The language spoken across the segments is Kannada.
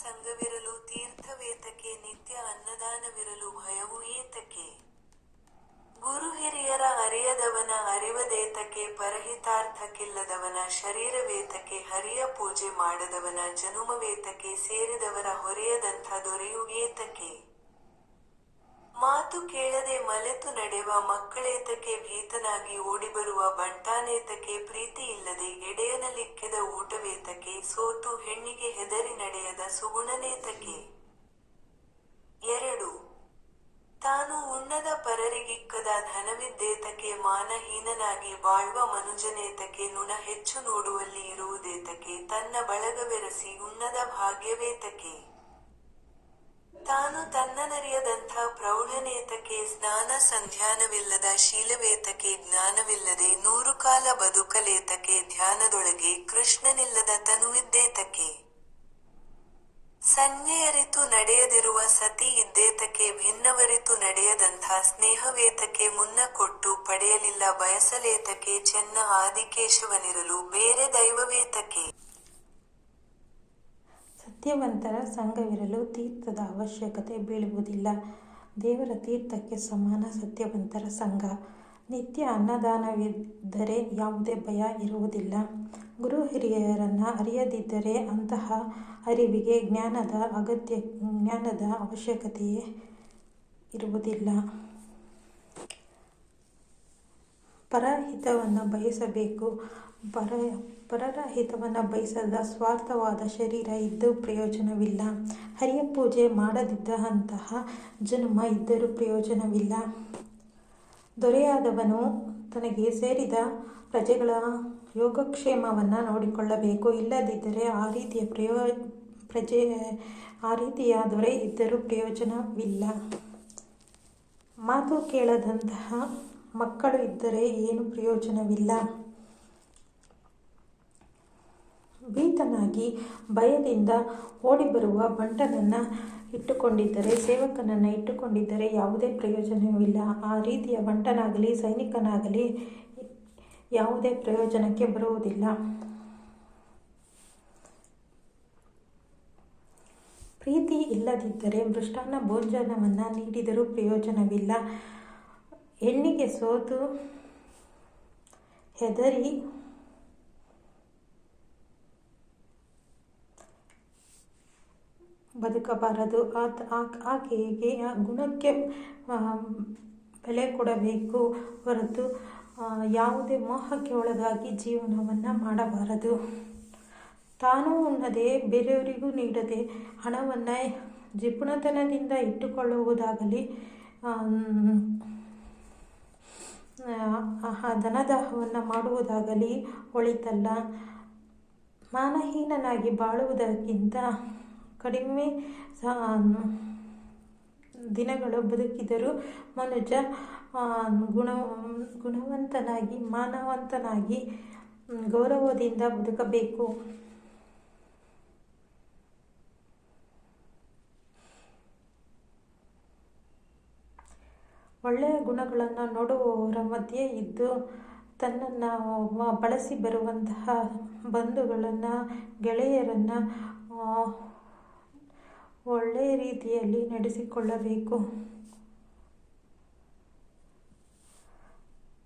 ಸಂಘವಿರಲು ತೀರ್ಥವೇತಕ್ಕೆ ನಿತ್ಯ ಅನ್ನದಾನವಿರಲು ಭಯವು ಏತಕ್ಕೆ? ಗುರು ಹಿರಿಯರ ಅರಿಯದವನ ಅರಿವದೇತಕ್ಕೆ ಪರಹಿತಾರ್ಥಕ್ಕಿಲ್ಲದವನ ಶರೀರವೇತಕ್ಕೆ ಹರಿಯ ಪೂಜೆ ಮಾಡದವನ ಜನುಮವೇತಕ್ಕೆ ಸೇರಿದವರ ಹೊರೆಯದಂಥ ದೊರೆಯು ಏತಕ್ಕೆ? ಮಾತು ಕೇಳದೆ ಮಲೆತು ನಡೆವ ಮಕ್ಕಳೇತಕ್ಕೆ ಭೀತನಾಗಿ ಓಡಿಬರುವ ಬಂಟಾನೇತಕ್ಕೆ ಪ್ರೀತಿ ಇಲ್ಲದೆ ಎಡೆಯನಲಿಕ್ಕಿದ ಊಟವೇತಕ್ಕೆ ಸೋತು ಹೆಣ್ಣಿಗೆ ಹೆದರಿ ನಡೆಯದ ಸುಗುಣನೇತಕ್ಕೆ. ಎರಡು, ತಾನು ಉಣ್ಣದ ಪರರಿಗಿಕ್ಕದ ಧನವಿದ್ದೇತಕ್ಕೆ ಮಾನಹೀನನಾಗಿ ಬಾಳ್ವ ಮನುಜನೇತಕ್ಕೆ ನುಣ ಹೆಚ್ಚು ನೋಡುವಲ್ಲಿ ಇರುವುದೇತಕ್ಕೆ ತನ್ನ ಬಳಗವೆರಸಿ ಉಣ್ಣದ ಭಾಗ್ಯವೇತಕ್ಕೆ. ತಾನು ತನ್ನನರಿಯದಂಥ ಪ್ರೌಢನೇತಕ್ಕೆ ಸ್ನಾನ ಸಂಧ್ಯಾನವಿಲ್ಲದ ಶೀಲವೇತಕ್ಕೆ ಜ್ಞಾನವಿಲ್ಲದೆ ನೂರು ಕಾಲ ಬದುಕಲೇತಕ್ಕೆ ಧ್ಯಾನದೊಳಗೆ ಕೃಷ್ಣನಿಲ್ಲದ ತನುವಿದ್ದೇತಕ್ಕೆ. ಸಂಜ್ಞೆಯರಿತು ನಡೆಯದಿರುವ ಸತಿ ಇದ್ದೇತಕ್ಕೆ ಭಿನ್ನವರಿತು ನಡೆಯದಂಥ ಸ್ನೇಹವೇತಕ್ಕೆ ಮುನ್ನ ಕೊಟ್ಟು ಪಡೆಯಲಿಲ್ಲ ಬಯಸಲೇತಕ್ಕೆ ಚೆನ್ನ ಆದಿಕೇಶವನಿರಲು ಬೇರೆ ದೈವವೇತಕ್ಕೆ. ಸತ್ಯವಂತರ ಸಂಘವಿರಲು ತೀರ್ಥದ ಅವಶ್ಯಕತೆ ಬೀಳುವುದಿಲ್ಲ. ದೇವರ ತೀರ್ಥಕ್ಕೆ ಸಮಾನ ಸತ್ಯವಂತರ ಸಂಘ. ನಿತ್ಯ ಅನ್ನದಾನವಿದ್ದರೆ ಯಾವುದೇ ಭಯ ಇರುವುದಿಲ್ಲ. ಗುರು ಹಿರಿಯರನ್ನು ಅರಿಯದಿದ್ದರೆ ಅಂತಹ ಅರಿವಿಗೆ ಜ್ಞಾನದ ಅಗತ್ಯ, ಜ್ಞಾನದ ಅವಶ್ಯಕತೆಯೇ ಇರುವುದಿಲ್ಲ. ಪರಹಿತವನ್ನು ಬಯಸಬೇಕು. ಪರ ಪರರ ಹಿತವನ್ನು ಬಯಸದ ಸ್ವಾರ್ಥವಾದ ಶರೀರ ಇದ್ದು ಪ್ರಯೋಜನವಿಲ್ಲ. ಹರಿಯ ಪೂಜೆ ಮಾಡದಿದ್ದಂತಹ ಜನ್ಮ ಇದ್ದರೂ ಪ್ರಯೋಜನವಿಲ್ಲ. ದೊರೆಯಾದವನು ತನಗೆ ಸೇರಿದ ಪ್ರಜೆಗಳ ಯೋಗಕ್ಷೇಮವನ್ನು ನೋಡಿಕೊಳ್ಳಬೇಕು. ಇಲ್ಲದಿದ್ದರೆ ಆ ರೀತಿಯ ಪ್ರಯೋ, ಪ್ರಜೆ, ಆ ರೀತಿಯ ದೊರೆ ಇದ್ದರೂ ಪ್ರಯೋಜನವಿಲ್ಲ. ಮಾತು ಕೇಳದಂತಹ ಮಕ್ಕಳು ಇದ್ದರೆ ಏನು ಪ್ರಯೋಜನವಿಲ್ಲ. ಭೀತನಾಗಿ ಭಯದಿಂದ ಓಡಿಬರುವ ಬಂಟನನ್ನು ಇಟ್ಟುಕೊಂಡಿದ್ದರೆ, ಸೇವಕನನ್ನು ಇಟ್ಟುಕೊಂಡಿದ್ದರೆ ಯಾವುದೇ ಪ್ರಯೋಜನವಿಲ್ಲ. ಆ ರೀತಿಯ ಬಂಟನಾಗಲಿ, ಸೈನಿಕನಾಗಲಿ ಯಾವುದೇ ಪ್ರಯೋಜನಕ್ಕೆ ಬರುವುದಿಲ್ಲ. ಪ್ರೀತಿ ಇಲ್ಲದಿದ್ದರೆ ಮೃಷ್ಟಾನ್ನ ಭೋಜನವನ್ನು ನೀಡಿದರೂ ಪ್ರಯೋಜನವಿಲ್ಲ. ಹೆಣ್ಣಿಗೆ ಸೋತು ಹೆದರಿ ಬದುಕಬಾರದು. ಆತ ಆಕೆಗೆ ಆ ಗುಣಕ್ಕೆ ಬೆಲೆ ಕೊಡಬೇಕು ಹೊರತು ಯಾವುದೇ ಮೋಹಕ್ಕೆ ಒಳಗಾಗಿ ಜೀವನವನ್ನು ಮಾಡಬಾರದು. ತಾನೂ ಉಣ್ಣದೆ ಬೇರೆಯವರಿಗೂ ನೀಡದೆ ಹಣವನ್ನು ಜಿಪುಣತನದಿಂದ ಇಟ್ಟುಕೊಳ್ಳುವುದಾಗಲಿ ಧನದಾಹವನ್ನು ಮಾಡುವುದಾಗಲಿ ಒಳಿತಲ್ಲ. ಮಾನಹೀನನಾಗಿ ಬಾಳುವುದಕ್ಕಿಂತ ಕಡಿಮೆ ದಿನಗಳು ಬದುಕಿದರೂ ಮನುಜ ಗುಣ ಗುಣವಂತನಾಗಿ, ಮಾನವಂತನಾಗಿ ಗೌರವದಿಂದ ಬದುಕಬೇಕು. ಒಳ್ಳೆಯ ಗುಣಗಳನ್ನು ನೋಡುವವರ ಮಧ್ಯೆ ಇದ್ದು ತನ್ನನ್ನು ಬಳಸಿ ಬರುವಂತಹ ಬಂಧುಗಳನ್ನು, ಗೆಳೆಯರನ್ನು ಒಳ್ಳೆಯ ರೀತಿಯಲ್ಲಿ ನಡೆಸಿಕೊಳ್ಳಬೇಕು.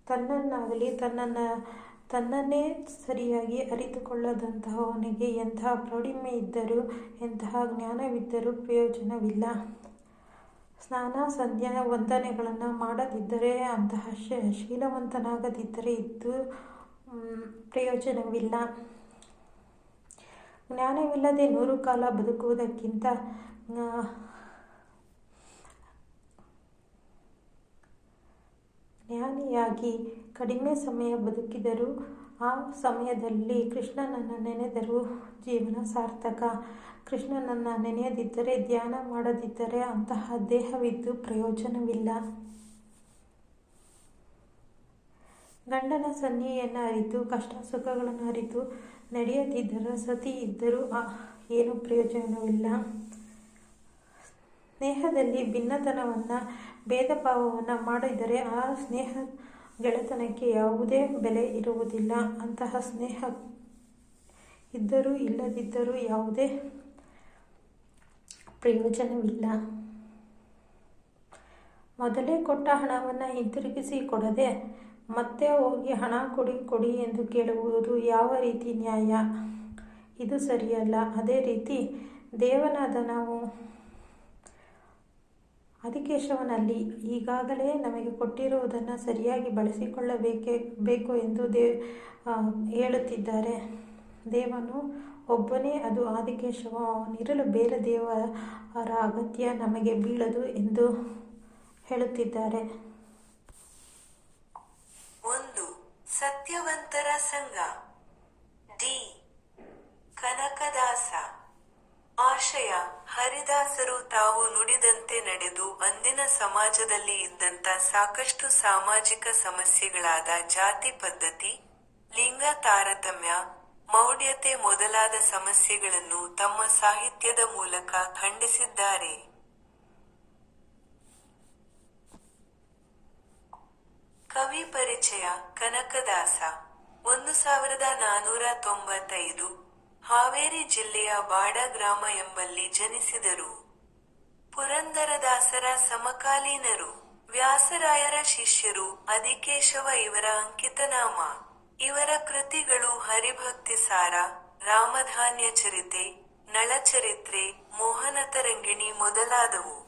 ತನ್ನನ್ನಾಗಲಿ ತನ್ನನ್ನು, ತನ್ನನ್ನೇ ಸರಿಯಾಗಿ ಅರಿತುಕೊಳ್ಳದಂತಹವನಿಗೆ ಎಂತಹ ಪ್ರೌಢಿಮೆ ಇದ್ದರೂ, ಎಂತಹ ಜ್ಞಾನವಿದ್ದರೂ ಪ್ರಯೋಜನವಿಲ್ಲ. ಸ್ನಾನ, ಸಂಧ್ಯಾ, ವಂದನೆಗಳನ್ನು ಮಾಡದಿದ್ದರೆ ಅಂತಹ ಶೀಲವಂತನಾಗದಿದ್ದರೆ ಇದ್ದು ಪ್ರಯೋಜನವಿಲ್ಲ. ಜ್ಞಾನವಿಲ್ಲದೆ ನೂರು ಕಾಲ ಬದುಕುವುದಕ್ಕಿಂತ ಜ್ಞಾನಿಯಾಗಿ ಕಡಿಮೆ ಸಮಯ ಬದುಕಿದರು ಆ ಸಮಯದಲ್ಲಿ ಕೃಷ್ಣನನ್ನು ನೆನೆದರೂ ಜೀವನ ಸಾರ್ಥಕ. ಕೃಷ್ಣನನ್ನು ನೆನೆಯದಿದ್ದರೆ, ಧ್ಯಾನ ಮಾಡದಿದ್ದರೆ ಅಂತಹ ದೇಹವಿದ್ದು ಪ್ರಯೋಜನವಿಲ್ಲ. ಗಂಡನ ಸನ್ನಿಯನ್ನು ಅರಿತು, ಕಷ್ಟ ಸುಖಗಳನ್ನು ಅರಿತು, ನಡೆಯದಿದ್ದರೆ ಸತಿ ಇದ್ದರೂ ಏನು ಪ್ರಯೋಜನವಿಲ್ಲ. ಸ್ನೇಹದಲ್ಲಿ ಭಿನ್ನತನವನ್ನು ಭೇದ ಭಾವವನ್ನು ಮಾಡಿದರೆ ಆ ಸ್ನೇಹ ಗೆಳೆತನಕ್ಕೆ ಯಾವುದೇ ಬೆಲೆ ಇರುವುದಿಲ್ಲ. ಅಂತಹ ಸ್ನೇಹ ಇದ್ದರೂ ಇಲ್ಲದಿದ್ದರೂ ಯಾವುದೇ ಪ್ರಯೋಜನವಿಲ್ಲ. ಮೊದಲೇ ಕೊಟ್ಟ ಹಣವನ್ನು ಹಿಂತಿರುಗಿಸಿ ಕೊಡದೆ, ಮತ್ತೆ ಹೋಗಿ ಹಣ ಕೊಡಿ ಕೊಡಿ ಎಂದು ಕೇಳುವುದು ಯಾವ ರೀತಿ ನ್ಯಾಯ? ಇದು ಸರಿಯಲ್ಲ. ಅದೇ ರೀತಿ ದೇವನಾದ ನಾವು ಆದಿಕೇಶವನಲ್ಲಿ ಈಗಾಗಲೇ ನಮಗೆ ಕೊಟ್ಟಿರುವುದನ್ನು ಸರಿಯಾಗಿ ಬಳಸಿಕೊಳ್ಳಬೇಕೇ, ಬೇಕು ಎಂದು ದೇ ಹೇಳುತ್ತಿದ್ದಾರೆ. ದೇವನು ಒಬ್ಬನೇ, ಅದು ಆದಿಕೇಶವ. ಅವನಿರಲು ಬೇರೆ ದೇವರ ಅಗತ್ಯ ನಮಗೆ ಬೀಳದು ಎಂದು ಹೇಳುತ್ತಿದ್ದಾರೆ. ಒಂದು, ಸತ್ಯವಂತರ ಸಂಘ. ಡಿ, ಕನಕದಾಸ. ಆಶಯ ಹರಿದಾಸರು ತಾವು ನುಡಿದಂತೆ ನಡೆದು ಅಂದಿನ ಸಮಾಜದಲ್ಲಿ ಇದ್ದಂತ ಸಾಕಷ್ಟು ಸಾಮಾಜಿಕ ಸಮಸ್ಯೆಗಳಾದ ಜಾತಿ ಪದ್ಧತಿ, ಲಿಂಗ ತಾರತಮ್ಯ, ಮೌಢ್ಯತೆ ಮೊದಲಾದ ಸಮಸ್ಯೆಗಳನ್ನು ತಮ್ಮ ಸಾಹಿತ್ಯದ ಮೂಲಕ ಖಂಡಿಸಿದ್ದಾರೆ. ಕವಿ ಪರಿಚಯ ಕನಕದಾಸ, ಒಂದು ಸಾವಿರದ ನಾನೂರ ತೊಂಬತ್ತೈದು ಹಾವೇರಿ ಜಿಲ್ಲೆಯ ಬಾಡ ಗ್ರಾಮ ಎಂಬಲ್ಲಿ ಜನಿಸಿದರು. ಪುರಂದರದಾಸರ ಸಮಕಾಲೀನರು, ವ್ಯಾಸರಾಯರ ಶಿಷ್ಯರು ಅಧಿಕೇಶವ ಇವರ ಅಂಕಿತನಾಮ. ಇವರ ಕೃತಿಗಳು ಹರಿಭಕ್ತಿ ಸಾರ, ರಾಮಧಾನ್ಯ ಚರಿತೆ, ನಳಚರಿತ್ರೆ ಮೋಹನತರಂಗಿಣಿ ಮೊದಲಾದವು.